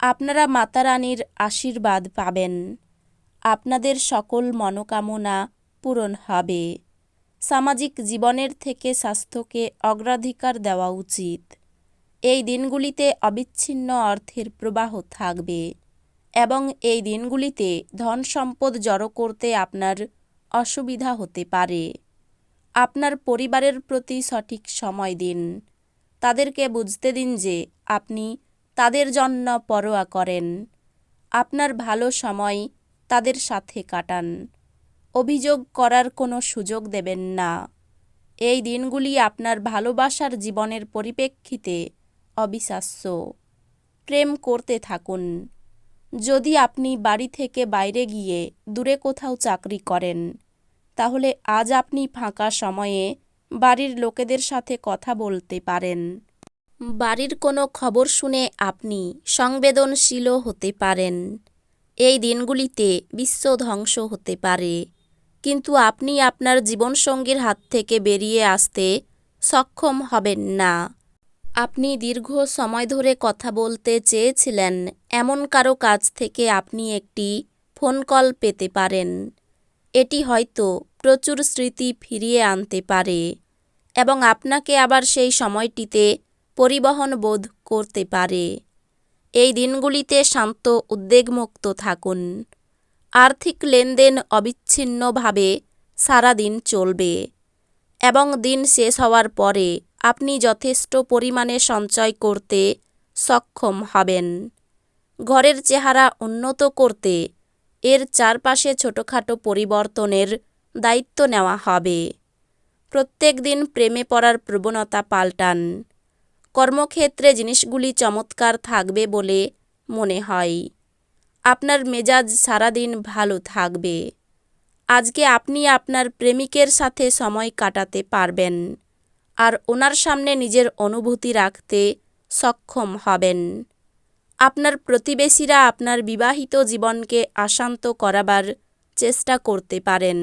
আপনারা মাতা রানীর আশীর্বাদ পাবেন। আপনাদের সকল মনোকামনা পূরণ হবে। সামাজিক জীবনের থেকে স্বাস্থ্যকে অগ্রাধিকার দেওয়া উচিত। এই দিনগুলিতে অবিচ্ছিন্ন অর্থের প্রবাহ থাকবে এবং এই দিনগুলিতে ধন সম্পদ জড়ো করতে আপনার অসুবিধা হতে পারে। আপনার পরিবারের প্রতি সঠিক সময় দিন। তাদেরকে বুঝতে দিন যে আপনি তাদের জন্য পরোয়া করেন। আপনার ভালো সময় তাদের সাথে কাটান। অভিযোগ করার কোনো সুযোগ দেবেন না। এই দিনগুলি আপনার ভালোবাসার জীবনের পরিপ্রেক্ষিতে অবিশ্বাস্য। প্রেম করতে থাকুন। যদি আপনি বাড়ি থেকে বাইরে গিয়ে দূরে কোথাও চাকরি করেন, তাহলে আজ আপনি ফাঁকা সময়ে বাড়ির লোকেদের সাথে কথা বলতে পারেন। বাড়ির কোনো খবর শুনে আপনি সংবেদনশীলও হতে পারেন। এই দিনগুলিতে বিশ্ব ধ্বংস হতে পারে। কিন্তু আপনি আপনার জীবনসঙ্গীর হাত থেকে বেরিয়ে আসতে সক্ষম হবেন না। আপনি দীর্ঘ সময় ধরে কথা বলতে চেয়েছিলেন, এমন কারও কাছ থেকে আপনি একটি ফোন কল পেতে পারেন। এটি হয়তো প্রচুর স্মৃতি ফিরিয়ে আনতে পারে এবং আপনাকে আবার সেই সময়টিতে পরিবহন বোধ করতে পারে। এই দিনগুলিতে শান্ত উদ্বেগমুক্ত থাকুন। আর্থিক লেনদেন অবিচ্ছিন্নভাবে সারা দিন চলবে এবং দিন শেষ হওয়ার পরে আপনি যথেষ্ট পরিমাণে সঞ্চয় করতে সক্ষম হবেন। ঘরের চেহারা উন্নত করতে এর চারপাশে ছোটোখাটো পরিবর্তনের দায়িত্ব নেওয়া হবে। প্রত্যেক দিন প্রেমে পড়ার প্রবণতা পাল্টান। কর্মক্ষেত্রে জিনিসগুলি চমৎকার থাকবে বলে মনে হয়। আপনার মেজাজ সারাদিন ভালো থাকবে। আজকে আপনি আপনার প্রেমিকের সাথে সময় কাটাতে পারবেন আর ওনার সামনে নিজের অনুভূতি রাখতে সক্ষম হবেন। আপনার প্রতিবেশীরা আপনার বিবাহিত জীবনকে অশান্ত করাবার চেষ্টা করতে পারেন,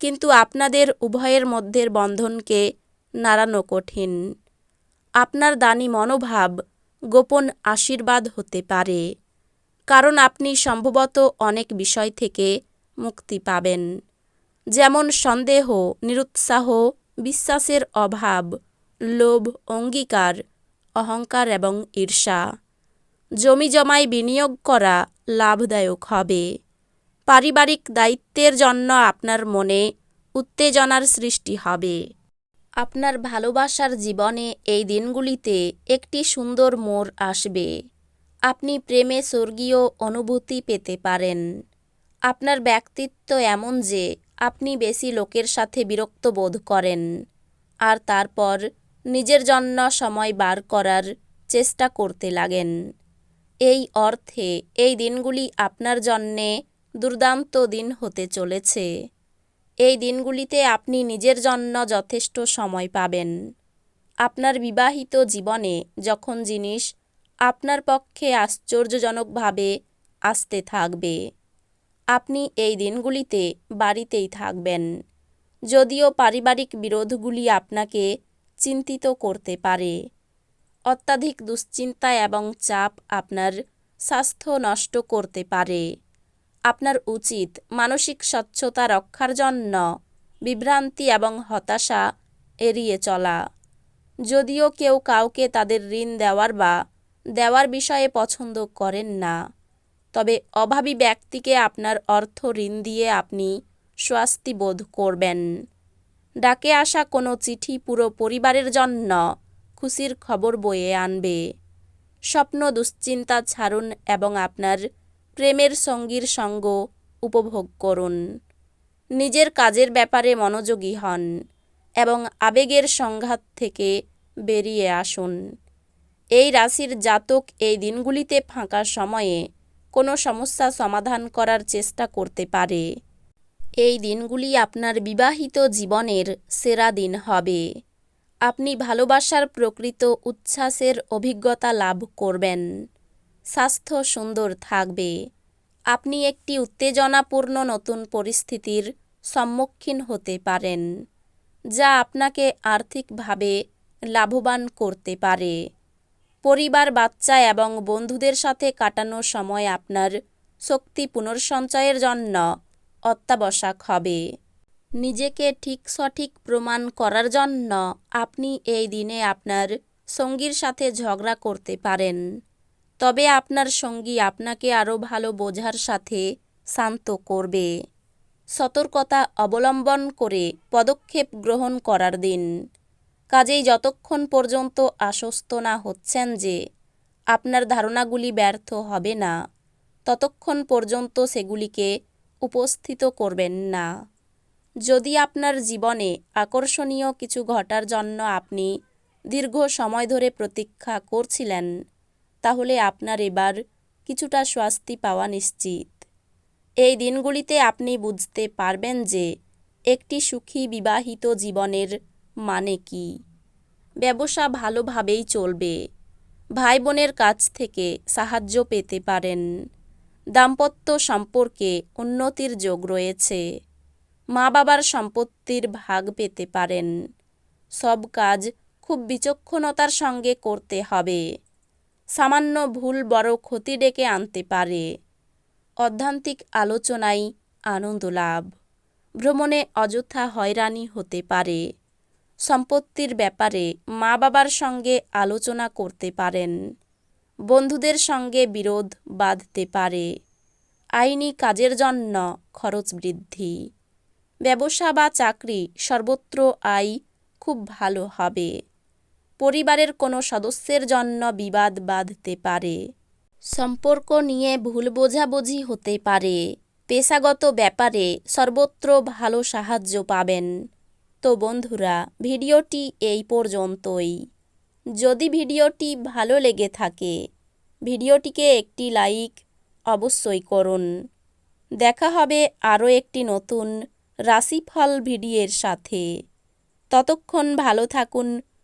কিন্তু আপনাদের উভয়ের মধ্যের বন্ধনকে নাড়ানো কঠিন। আপনার দানি মনোভাব গোপন আশীর্বাদ হতে পারে, কারণ আপনি সম্ভবত অনেক বিষয় থেকে মুক্তি পাবেন। যেমন সন্দেহ, নিরুৎসাহ, বিশ্বাসের অভাব, লোভ, অঙ্গীকার, অহংকার এবং ঈর্ষা। জমি জমায় বিনিয়োগ করা লাভদায়ক হবে। পারিবারিক দায়িত্বের জন্য আপনার মনে উত্তেজনার সৃষ্টি হবে। আপনার ভালোবাসার জীবনে এই দিনগুলিতে একটি সুন্দর মোড় আসবে। আপনি প্রেমে স্বর্গীয় অনুভূতি পেতে পারেন। আপনার ব্যক্তিত্ব এমন যে আপনি বেশি লোকের সাথে বিরক্ত বোধ করেন। আর তারপর নিজের জন্য সময় বার করার চেষ্টা করতে লাগেন। এই অর্থে এই দিনগুলি আপনার জন্যে দুর্দান্ত দিন হতে চলেছে। এই দিনগুলিতে আপনি নিজের জন্য যথেষ্ট সময় পাবেন। আপনার বিবাহিত জীবনে যখন জিনিস আপনার পক্ষে আশ্চর্যজনকভাবে আসতে থাকবে, আপনি এই দিনগুলিতে বাড়িতেই থাকবেন। যদিও পারিবারিক বিরোধগুলি আপনাকে চিন্তিত করতে পারে। অত্যাধিক দুশ্চিন্তা এবং চাপ আপনার স্বাস্থ্য নষ্ট করতে পারে। আপনার উচিত মানসিক স্বচ্ছতা রক্ষার জন্য বিভ্রান্তি এবং হতাশা এড়িয়ে চলা। যদিও কেউ কাউকে তাদের ঋণ দেওয়ার বা দেওয়ার বিষয়ে পছন্দ করেন না, তবে অভাবী ব্যক্তিকে আপনার অর্থ ঋণ দিয়ে আপনি স্বস্তি বোধ করবেন। ডাকে আসা কোনো চিঠি পুরো পরিবারের জন্য খুশির খবর বয়ে আনবে। স্বপ্ন দুশ্চিন্তা ছাড়ুন এবং আপনার প্রেমের সঙ্গীর সঙ্গ উপভোগ করুন। নিজের কাজের ব্যাপারে মনোযোগী হন এবং আবেগের সংঘাত থেকে বেরিয়ে আসুন। এই রাশির জাতক এই দিনগুলিতে ফাঁকা সময়ে কোনো সমস্যা সমাধান করার চেষ্টা করতে পারে। এই দিনগুলি আপনার বিবাহিত জীবনের সেরা দিন হবে। আপনি ভালোবাসার প্রকৃত উচ্ছ্বাসের অভিজ্ঞতা লাভ করবেন। স্বাস্থ্য সুন্দর থাকবে। আপনি একটি উত্তেজনাপূর্ণ নতুন পরিস্থিতির সম্মুখীন হতে পারেন, যা আপনাকে আর্থিকভাবে লাভবান করতে পারে। পরিবার, বাচ্চা এবং বন্ধুদের সাথে কাটানো সময় আপনার শক্তি পুনর্সঞ্চয়ের জন্য অত্যাবশ্যক হবে। নিজেকে ঠিক সঠিক প্রমাণ করার জন্য আপনি এই দিনে আপনার সঙ্গীর সাথে ঝগড়া করতে পারেন। তবে আপনার সঙ্গী আপনাকে আরও ভালো বোঝার সাথে শান্ত করবে। সতর্কতা অবলম্বন করে পদক্ষেপ গ্রহণ করার দিন। কাজেই যতক্ষণ পর্যন্ত আশ্বস্ত না হচ্ছেন যে আপনার ধারণাগুলি ব্যর্থ হবে না, ততক্ষণ পর্যন্ত সেগুলিকে উপস্থিত করবেন না। যদি আপনার জীবনে আকর্ষণীয় কিছু ঘটার জন্য আপনি দীর্ঘ সময় ধরে প্রতীক্ষা করছিলেন তাহলে আপনার এবার কিছুটা স্বস্তি পাওয়া নিশ্চিত। এই দিনগুলিতে আপনি বুঝতে পারবেন যে একটি সুখী বিবাহিত জীবনের মানে কি। ব্যবসা ভালোভাবেই চলবে। ভাই বোনের কাছ থেকে সাহায্য পেতে পারেন। দাম্পত্য সম্পর্কে উন্নতির যোগ রয়েছে। মা বাবার সম্পত্তির ভাগ পেতে পারেন। সব কাজ খুব বিচক্ষণতার সঙ্গে করতে হবে। সামান্য ভুল বড় ক্ষতি ডেকে আনতে পারে। অধ্যান্তিক আলোচনাই আনন্দ লাভ। ভ্রমণে অযথা হয়রানি হতে পারে। সম্পত্তির ব্যাপারে মা বাবার সঙ্গে আলোচনা করতে পারেন। বন্ধুদের সঙ্গে বিরোধ বাঁধতে পারে। আইনি কাজের জন্য খরচ বৃদ্ধি। ব্যবসা বা চাকরি সর্বত্র আয় খুব ভালো হবে। পরিবারের কোনো সদস্যের জন্য বিবাদ বাঁধতে পারে। সম্পর্ক নিয়ে ভুল বোঝাবুঝি হতে পারে। পেশাগত ব্যাপারে সর্বত্র ভালো সাহায্য পাবেন। তো বন্ধুরা, ভিডিওটি এই পর্যন্তই। যদি ভিডিওটি ভালো লেগে থাকে, ভিডিওটিকে একটি লাইক অবশ্যই করুন। দেখা হবে আরও একটি নতুন রাশিফল ভিডিওর সাথে। ততক্ষণ ভালো থাকুন